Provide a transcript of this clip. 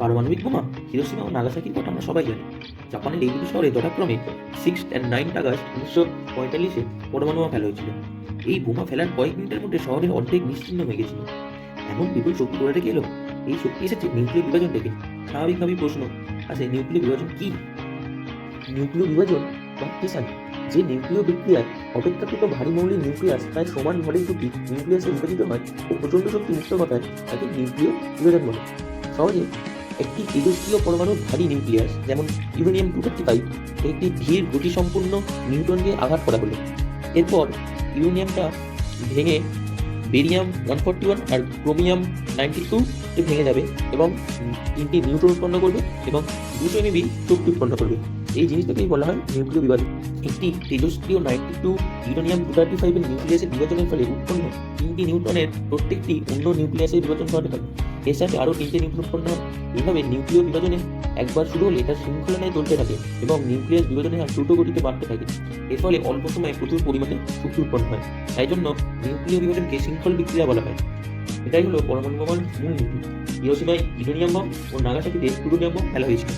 পারমাণবিক বোমা হিরোসীমা ও নাগাসাকির কথা আমরা সবাই জানি। জাপানের এই দুটি শহরে যথাক্রমে সিক্স অ্যান্ড নাইন আগস্ট উনিশশো পঁয়তাল্লিশে পরমাণু বোমা ফেলা হয়েছিল। এই বোমা ফেলার কয়েক মিনিটের মধ্যে শহরের অর্ধেক নিশ্চিন্ন হয়ে গেছিল। এমন বিপুল শক্তি কোথা থেকে এলো, এই শক্তি এসেছে নিউক্লিয় বিভাজন থেকে। স্বাভাবিকভাবেই প্রশ্ন আছে নিউক্লিয় বিভাজন কি? নিউক্লিয় বিভাজন বা ফিশন যে নিউক্লিয় বিক্রিয়ায় অপেক্ষাকৃত ভারী মৌলিক নিউক্লিয়াস প্রায় সমান ভরের দুটি নিউক্লিয়াসে বিভাজিত হয়, ও প্রচণ্ড শক্তি মুক্ত ঘটায়, তাকে নিউক্লিয় বিভাজন বলে। সহজে একটি তেজস্ক্রিয় পরমাণুর ভারী নিউক্লিয়াস, যেমন ইউরেনিয়াম টু থার্টি ফাইভ, একটি ধীর গতিসম্পন্ন নিউটনকে আঘাত করা হলো। এরপর ইউরেনিয়ামটা ভেঙে বেরিয়াম ওয়ান ফর্টি ওয়ান আর ক্রোমিয়াম নাইনটি টু ভেঙে যাবে এবং তিনটি নিউট্রন উৎপন্ন করবে এবং দুশো এমবি শক্তি উৎপন্ন করবে। এই জিনিসটাকেই বলা হয় নিউক্লিয় বিভাজন একটি তেজস্ক্রিয় ninety two uranium two thirty ফাইভের নিউক্লিয়াসের বিভাজনের ফলে উৎপন্ন তিনটি নিউট্রনের প্রত্যেকটি অন্য নিউক্লিয়াসের বিভাজন ঘটে থাকে। সাথে আরও নিচে হয় এইভাবে নিউক্লিয় বিভাজনে একবার শুরু হলে এটা শৃঙ্খলনায় চলতে থাকে এবং নিউক্লিয়াস বিভাজনে আর দ্রুত গতিতে বাড়তে থাকে। এর ফলে অল্প সময়ে প্রচুর পরিমাণে শক্তি উৎপন্ন হয়। তাই জন্য নিউক্লিয় বিভাজনকে শৃঙ্খল বিক্রিয়া বলা হয়। এটাই হলো পরমাণু বোমার মূল নীতি ও নাগাসাকিতে প্লুটোনিয়াম বম ফেলা হয়েছিল।